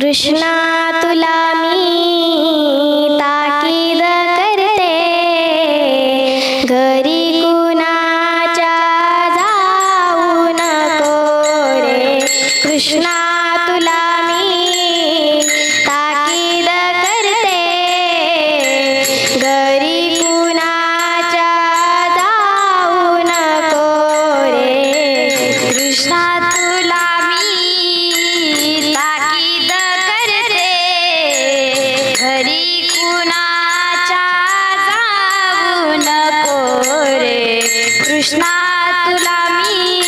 कृष्णा तुला मी ताकीद करते. घरी कुणाच्या जाऊ नको रे. कृष्णा तुला मी ताकीद करते. घरी कुणाच्या जाऊ नको रे. कृष्णा कृष्णा तुला मी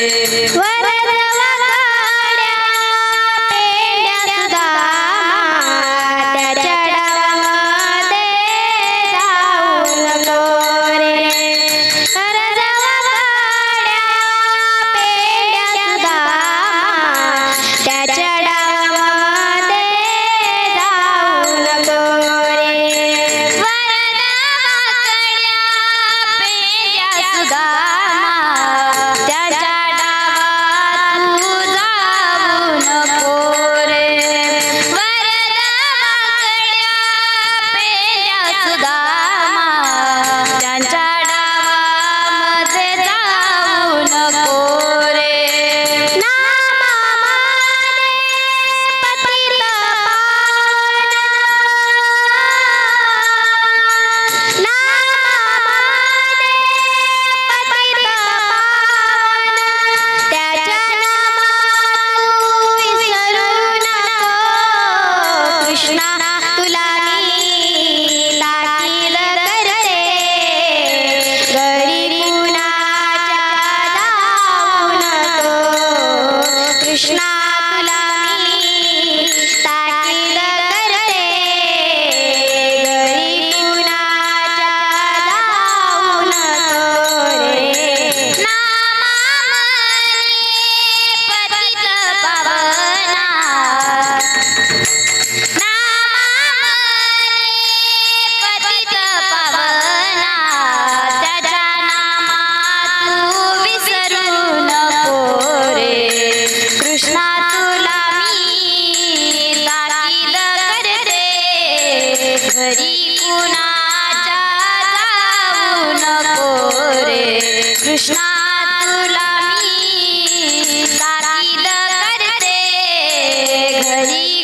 ವಂದೇ कृष्णा तुला मी ताकीद करते घरी